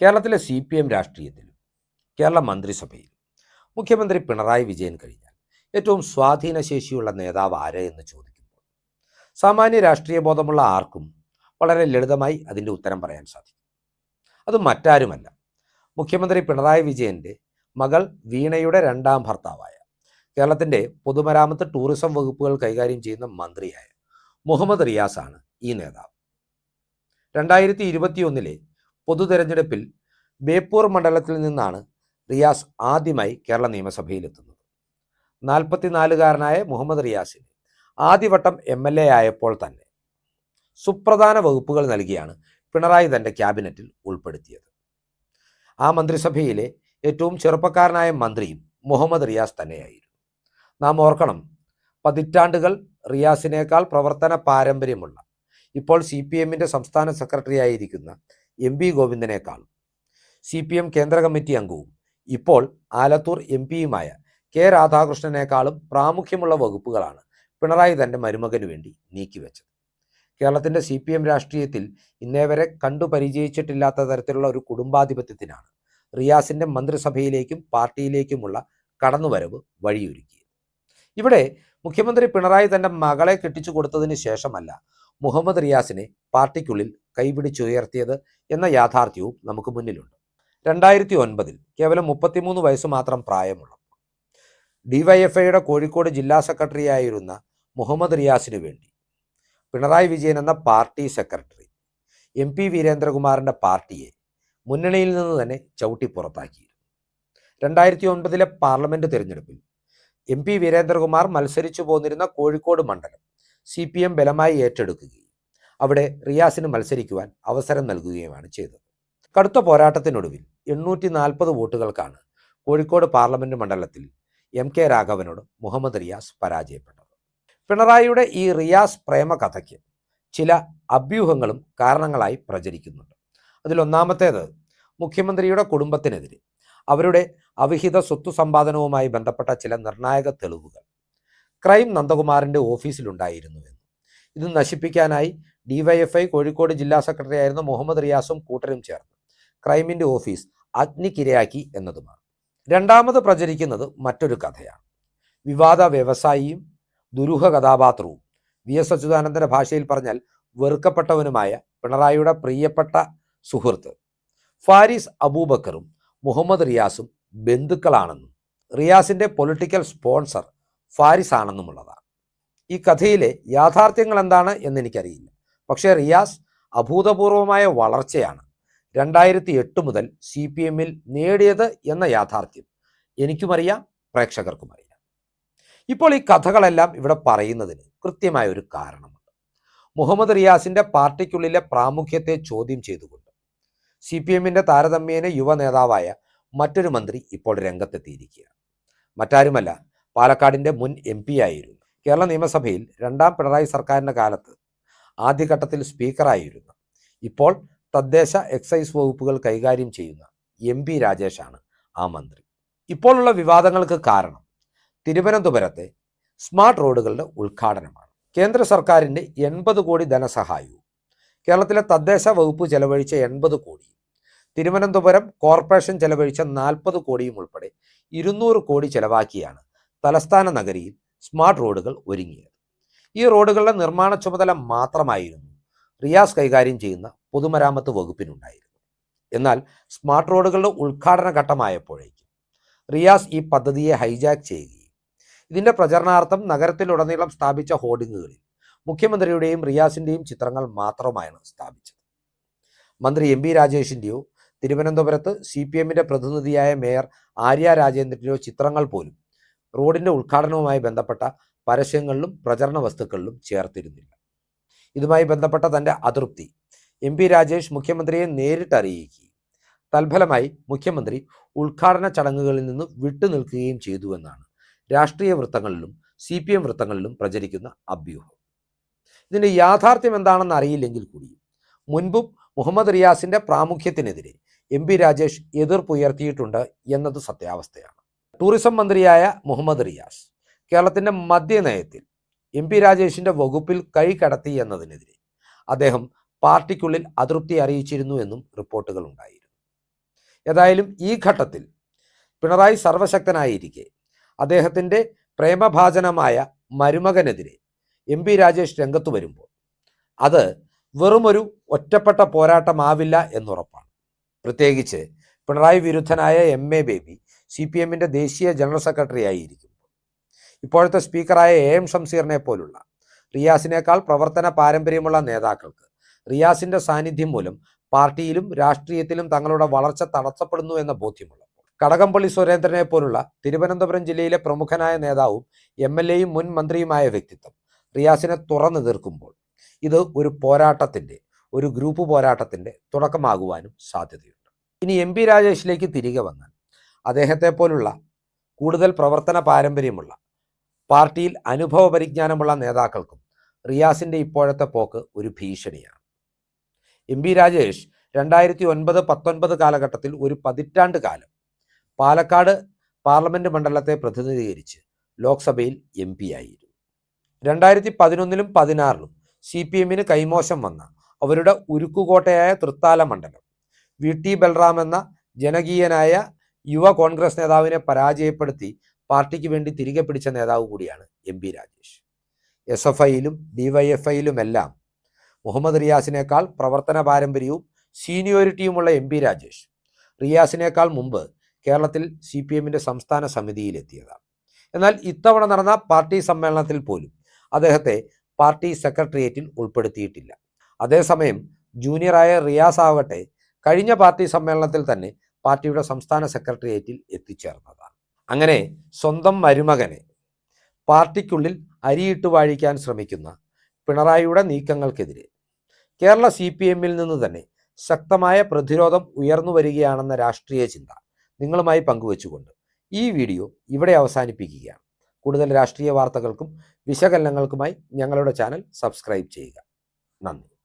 കേരളത്തിലെ C P M രാഷ്ട്രീയത്തിലും കേരള മന്ത്രിസഭയിൽ മുഖ്യമന്ത്രി പിണറായി വിജയൻ കഴിഞ്ഞാൽ ഏറ്റവും സ്വാധീനശേഷിയുള്ള നേതാവ് ആര് എന്ന് ചോദിക്കുമ്പോൾ സാമാന്യ രാഷ്ട്രീയ ബോധമുള്ള ആർക്കും വളരെ ലളിതമായി അതിന്റെ ഉത്തരം പറയാൻ സാധിക്കും. അത് മറ്റാരുമല്ല. മുഖ്യമന്ത്രി പിണറായി വിജയന്റെ മകൾ വീണയുടെ രണ്ടാം ഭർത്താവായ കേരളത്തിന്റെ പൊതുമരാമത്ത് ടൂറിസം വകുപ്പുകൾ കൈകാര്യം ചെയ്യുന്ന മന്ത്രിയായ മുഹമ്മദ് റിയാസാണ് ഈ നേതാവ്. രണ്ടായിരത്തി ഇരുപത്തിയൊന്നിലെ പൊതു തെരഞ്ഞെടുപ്പിൽ ബേപ്പൂർ മണ്ഡലത്തിൽ നിന്നാണ് റിയാസ് ആദ്യമായി കേരള നിയമസഭയിലെത്തുന്നത്. നാൽപ്പത്തിനാലുകാരനായ മുഹമ്മദ് റിയാസിന് ആദ്യവട്ടം എം എൽ എ ആയപ്പോൾ തന്നെ സുപ്രധാന വകുപ്പുകൾ നൽകിയാണ് പിണറായി തന്റെ ക്യാബിനറ്റിൽ ഉൾപ്പെടുത്തിയത്. ആ മന്ത്രിസഭയിലെ ഏറ്റവും ചെറുപ്പക്കാരനായ മന്ത്രിയും മുഹമ്മദ് റിയാസ് തന്നെയായിരുന്നു. നാം ഓർക്കണം പതിറ്റാണ്ടുകൾ റിയാസിനേക്കാൾ പ്രവർത്തന പാരമ്പര്യമുള്ള ഇപ്പോൾ സി പി എമ്മിന്റെ സംസ്ഥാന സെക്രട്ടറി ആയിരിക്കുന്ന എം പി ഗോവിന്ദനേക്കാൾ സി പി എം കേന്ദ്ര കമ്മിറ്റി അംഗവും. ഇപ്പോൾ ആലത്തൂർ എം പിയുമായ കെ രാധാകൃഷ്ണനേക്കാളും പ്രാമുഖ്യമുള്ള വകുപ്പുകളാണ് പിണറായി തന്റെ മരുമകന് വേണ്ടി നീക്കിവെച്ചത്. കേരളത്തിന്റെ സി പി എം രാഷ്ട്രീയത്തിൽ ഇന്നേ വരെ കണ്ടു പരിചയിച്ചിട്ടില്ലാത്ത തരത്തിലുള്ള ഒരു കുടുംബാധിപത്യത്തിനാണ് റിയാസിന്റെ മന്ത്രിസഭയിലേക്കും പാർട്ടിയിലേക്കുമുള്ള കടന്നുവരവ് വഴിയൊരുക്കിയത് ഇവിടെ മുഖ്യമന്ത്രി പിണറായി തന്റെ മകളെ കെട്ടിച്ചു കൊടുത്തതിന് ശേഷമല്ല മുഹമ്മദ് റിയാസിനെ പാർട്ടിക്കുള്ളിൽ കൈപിടിച്ചുയർത്തിയത് എന്ന യാഥാർത്ഥ്യവും നമുക്ക് മുന്നിലുണ്ട്. രണ്ടായിരത്തി ഒൻപതിൽ കേവലം മുപ്പത്തിമൂന്ന് വയസ്സ് മാത്രം പ്രായമുള്ള ഡിവൈഎഫ്ഐയുടെ കോഴിക്കോട് ജില്ലാ സെക്രട്ടറിയായിരുന്ന മുഹമ്മദ് റിയാസിനു വേണ്ടി പിണറായി വിജയൻ എന്ന പാർട്ടി സെക്രട്ടറി എം പി വീരേന്ദ്രകുമാറിന്റെ പാർട്ടിയെ മുന്നണിയിൽ നിന്ന് തന്നെ ചവിട്ടി പുറത്താക്കിയിരുന്നു. രണ്ടായിരത്തി ഒൻപതിലെ പാർലമെന്റ് തിരഞ്ഞെടുപ്പിൽ എം പി വീരേന്ദ്രകുമാർ മത്സരിച്ചു പോന്നിരുന്ന കോഴിക്കോട് മണ്ഡലം സി പി എം ബലമായി ഏറ്റെടുക്കുകയും അവിടെ റിയാസിന് മത്സരിക്കുവാൻ അവസരം നൽകുകയുമാണ് ചെയ്തത്. കടുത്ത പോരാട്ടത്തിനൊടുവിൽ എണ്ണൂറ്റി നാൽപ്പത് വോട്ടുകൾക്കാണ് കോഴിക്കോട് പാർലമെന്റ് മണ്ഡലത്തിൽ എം കെ രാഘവനോട് മുഹമ്മദ് റിയാസ് പരാജയപ്പെട്ടത്. പിണറായിയുടെ ഈ റിയാസ് പ്രേമ കഥയ്ക്ക് ചില അഭ്യൂഹങ്ങളും കാരണങ്ങളായി പ്രചരിക്കുന്നുണ്ട്. അതിലൊന്നാമത്തേത് മുഖ്യമന്ത്രിയുടെ കുടുംബത്തിനെതിരെ അവരുടെ അവിഹിത സ്വത്തു സമ്പാദനവുമായി ബന്ധപ്പെട്ട ചില നിർണായക തെളിവുകൾ. ക്രൈം നന്ദകുമാറിന്റെ ഓഫീസിലുണ്ടായിരുന്നു എന്ന്. ഇത് നശിപ്പിക്കാനായി ഡിവൈഎഫ്ഐ കോഴിക്കോട് ജില്ലാ സെക്രട്ടറി ആയിരുന്ന മുഹമ്മദ് റിയാസും കൂട്ടരും ചേർന്ന്. ക്രൈമിന്റെ ഓഫീസ് അഗ്നിക്കിരയാക്കി എന്നതുമാണ്. രണ്ടാമത് പ്രചരിക്കുന്നത് മറ്റൊരു കഥയാണ്. വിവാദ വ്യവസായിയും ദുരൂഹ കഥാപാത്രവും വി എസ് അച്യുതാനന്ദന്റെ ഭാഷയിൽ പറഞ്ഞാൽ വെറുക്കപ്പെട്ടവനുമായ പിണറായിയുടെ പ്രിയപ്പെട്ട സുഹൃത്ത് ഫാരിസ് അബൂബക്കറും മുഹമ്മദ് റിയാസും ബന്ധുക്കളാണെന്നും റിയാസിന്റെ പൊളിറ്റിക്കൽ സ്പോൺസർ ഫാരിസ് ആണെന്നുമുള്ളതാണ് ഈ കഥയിലെ യാഥാർത്ഥ്യങ്ങൾ എന്താണ് എന്ന് എനിക്കറിയില്ല. പക്ഷേ റിയാസ് അഭൂതപൂർവമായ വളർച്ചയാണ് രണ്ടായിരത്തി എട്ട് മുതൽ സി പി എമ്മിൽ നേടിയത് എന്ന യാഥാർത്ഥ്യം എനിക്കുമറിയാം പ്രേക്ഷകർക്കും അറിയാം ഇപ്പോൾ ഈ കഥകളെല്ലാം ഇവിടെ പറയുന്നതിന് കൃത്യമായ ഒരു കാരണമുണ്ട്. മുഹമ്മദ് റിയാസിന്റെ പാർട്ടിക്കുള്ളിലെ പ്രാമുഖ്യത്തെ ചോദ്യം ചെയ്തുകൊണ്ട് സി പി എമ്മിന്റെ താരതമ്യേന യുവ നേതാവായ മറ്റൊരു മന്ത്രി ഇപ്പോൾ രംഗത്തെത്തിയിരിക്കുകയാണ്. മറ്റാരുമല്ല പാലക്കാടിന്റെ മുൻ എം പി ആയിരുന്നു. കേരള നിയമസഭയിൽ രണ്ടാം പിണറായി സർക്കാരിന്റെ കാലത്ത് ആദ്യഘട്ടത്തിൽ സ്പീക്കറായിരുന്നു ഇപ്പോൾ തദ്ദേശ എക്സൈസ് വകുപ്പുകൾ കൈകാര്യം ചെയ്യുന്ന എം പി രാജേഷാണ് ആ മന്ത്രി. ഇപ്പോഴുള്ള വിവാദങ്ങൾക്ക് കാരണം തിരുവനന്തപുരത്തെ സ്മാർട്ട് റോഡുകളുടെ ഉദ്ഘാടനമാണ്. കേന്ദ്ര സർക്കാരിന്റെ എൺപത് കോടി ധനസഹായവും കേരളത്തിലെ തദ്ദേശ വകുപ്പ് ചെലവഴിച്ച എൺപത് കോടി തിരുവനന്തപുരം കോർപ്പറേഷൻ ചെലവഴിച്ച നാൽപ്പത് കോടിയും ഉൾപ്പെടെ ഇരുന്നൂറ് കോടി ചെലവാക്കിയാണ് തലസ്ഥാന നഗരിയിൽ സ്മാർട്ട് റോഡുകൾ ഒരുങ്ങിയത്. ഈ റോഡുകളുടെ നിർമ്മാണ ചുമതല മാത്രമായിരുന്നു റിയാസ് കൈകാര്യം ചെയ്യുന്ന പൊതുമരാമത്ത് വകുപ്പിനുണ്ടായിരുന്നു എന്നാൽ സ്മാർട്ട് റോഡുകളുടെ ഉദ്ഘാടന ഘട്ടമായപ്പോഴേക്കും റിയാസ് ഈ പദ്ധതിയെ ഹൈജാക്ക് ചെയ്യുകയും ഇതിന്റെ പ്രചരണാർത്ഥം നഗരത്തിലുടനീളം സ്ഥാപിച്ച ഹോർഡിങ്ങുകളിൽ മുഖ്യമന്ത്രിയുടെയും റിയാസിന്റെയും ചിത്രങ്ങൾ മാത്രമാണ് സ്ഥാപിച്ചത്. മന്ത്രി എം പി രാജേഷിന്റെയോ തിരുവനന്തപുരത്ത് സി പി എമ്മിന്റെ പ്രതിനിധിയായ മേയർ ആര്യ രാജേന്ദ്രന്റെയോ ചിത്രങ്ങൾ പോലും റോഡിന്റെ ഉദ്ഘാടനവുമായി ബന്ധപ്പെട്ട പരസ്യങ്ങളിലും പ്രചരണ വസ്തുക്കളിലും ചേർത്തിരുന്നില്ല. ഇതുമായി ബന്ധപ്പെട്ട തന്റെ അതൃപ്തി എം പി രാജേഷ് മുഖ്യമന്ത്രിയെ നേരിട്ട് അറിയിക്കുകയും തൽഫലമായി മുഖ്യമന്ത്രി ഉദ്ഘാടന ചടങ്ങുകളിൽ നിന്ന് വിട്ടുനിൽക്കുകയും ചെയ്തുവെന്നാണ് രാഷ്ട്രീയ വൃത്തങ്ങളിലും സി പി എം വൃത്തങ്ങളിലും പ്രചരിക്കുന്ന അഭ്യൂഹം. ഇതിന്റെ യാഥാർത്ഥ്യം എന്താണെന്ന് അറിയില്ലെങ്കിൽ കൂടിയും മുൻപും മുഹമ്മദ് റിയാസിന്റെ പ്രാമുഖ്യത്തിനെതിരെ എം പി രാജേഷ് എതിർപ്പുയർത്തിയിട്ടുണ്ട് എന്നത് സത്യാവസ്ഥയാണ്. ടൂറിസം മന്ത്രിയായ മുഹമ്മദ് റിയാസ് കേരളത്തിന്റെ മദ്യനയത്തിൽ എം പി രാജേഷിന്റെ വകുപ്പിൽ കൈ കടത്തി എന്നതിനെതിരെ അദ്ദേഹം പാർട്ടിക്കുള്ളിൽ അതൃപ്തി അറിയിച്ചിരുന്നു എന്നും റിപ്പോർട്ടുകൾ ഉണ്ടായിരുന്നു. ഏതായാലും ഈ ഘട്ടത്തിൽ പിണറായി സർവശക്തനായിരിക്കെ അദ്ദേഹത്തിന്റെ പ്രേമഭാജനമായ മരുമകനെതിരെ എം പി രാജേഷ് രംഗത്ത് വരുമ്പോൾ അത് വെറുമൊരു ഒറ്റപ്പെട്ട പോരാട്ടമാവില്ല എന്നുറപ്പാണ്. പ്രത്യേകിച്ച് Pinarayi വിരുദ്ധനായ M A Baby C P എമ്മിന്റെ ദേശീയ ജനറൽ സെക്രട്ടറി ആയിരിക്കുമ്പോൾ. ഇപ്പോഴത്തെ സ്പീക്കറായ എ എം ഷംസീറിനെ പോലുള്ള റിയാസിനേക്കാൾ പ്രവർത്തന പാരമ്പര്യമുള്ള നേതാക്കൾക്ക് റിയാസിന്റെ സാന്നിധ്യം മൂലം പാർട്ടിയിലും രാഷ്ട്രീയത്തിലും തങ്ങളുടെ വളർച്ച തടസ്സപ്പെടുന്നു എന്ന ബോധ്യമുള്ളപ്പോൾ കടകംപള്ളി സുരേന്ദ്രനെ പോലുള്ള തിരുവനന്തപുരം ജില്ലയിലെ പ്രമുഖനായ നേതാവും എം എൽ എയും മുൻ മന്ത്രിയുമായ വ്യക്തിത്വം റിയാസിനെ തുറന്നു തീർക്കുമ്പോൾ ഇത് ഒരു പോരാട്ടത്തിന്റെ ഒരു ഗ്രൂപ്പ് പോരാട്ടത്തിന്റെ തുടക്കമാകുവാനും സാധ്യതയുണ്ട്. ഇനി എം പി രാജേഷിലേക്ക് തിരികെ വന്നാൽ അദ്ദേഹത്തെ പോലുള്ള കൂടുതൽ പ്രവർത്തന പാരമ്പര്യമുള്ള പാർട്ടിയിൽ അനുഭവ പരിജ്ഞാനമുള്ള നേതാക്കൾക്കും റിയാസിന്റെ ഇപ്പോഴത്തെ പോക്ക് ഒരു ഭീഷണിയാണ്. എം പി രാജേഷ് രണ്ടായിരത്തി ഒൻപത് പത്തൊൻപത് കാലഘട്ടത്തിൽ ഒരു പതിറ്റാണ്ട് കാലം പാലക്കാട് പാർലമെന്റ് മണ്ഡലത്തെ പ്രതിനിധീകരിച്ച് ലോക്സഭയിൽ എം ആയിരുന്നു. രണ്ടായിരത്തി പതിനൊന്നിലും പതിനാറിലും സി പി എമ്മിന് കൈമോശം വന്ന അവരുടെ ഉരുക്കുകോട്ടയായ തൃത്താല മണ്ഡലം. വി. ടി. ബൽറാം എന്ന ജനകീയനായ യുവ കോൺഗ്രസ് നേതാവിനെ പരാജയപ്പെടുത്തി പാർട്ടിക്ക് വേണ്ടി തിരികെ പിടിച്ച നേതാവ് കൂടിയാണ് M P Rajesh. S F ഐയിലും ഡിവൈഎഫ്ഐയിലുമെല്ലാം മുഹമ്മദ് റിയാസിനേക്കാൾ പ്രവർത്തന പാരമ്പര്യവും സീനിയോറിറ്റിയുമുള്ള എം പി രാജേഷ് റിയാസിനേക്കാൾ മുമ്പ് കേരളത്തിൽ സി പി എമ്മിന്റെ സംസ്ഥാന സമിതിയിലെത്തിയതാണ്. എന്നാൽ ഇത്തവണ നടന്ന പാർട്ടി സമ്മേളനത്തിൽ പോലും അദ്ദേഹത്തെ പാർട്ടി സെക്രട്ടേറിയറ്റിൽ ഉൾപ്പെടുത്തിയിട്ടില്ല. അതേസമയം ജൂനിയറായ റിയാസ് ആവട്ടെ കഴിഞ്ഞ പാർട്ടി സമ്മേളനത്തിൽ തന്നെ പാർട്ടിയുടെ സംസ്ഥാന സെക്രട്ടേറിയറ്റിൽ എത്തിച്ചേർന്നതാണ്. അങ്ങനെ സ്വന്തം മരുമകനെ പാർട്ടിക്കുള്ളിൽ അരിയിട്ട് വാഴിക്കാൻ ശ്രമിക്കുന്ന പിണറായിയുടെ നീക്കങ്ങൾക്കെതിരെ കേരള സി പി എമ്മിൽ നിന്ന് തന്നെ ശക്തമായ പ്രതിരോധം ഉയർന്നു വരികയാണെന്ന രാഷ്ട്രീയ ചിന്ത നിങ്ങളുമായി പങ്കുവച്ചുകൊണ്ട് ഈ വീഡിയോ ഇവിടെ അവസാനിപ്പിക്കുകയാണ്. കൂടുതൽ രാഷ്ട്രീയ വാർത്തകൾക്കും വിശകലനങ്ങൾക്കുമായി ഞങ്ങളുടെ ചാനൽ സബ്സ്ക്രൈബ് ചെയ്യുക. നന്ദി.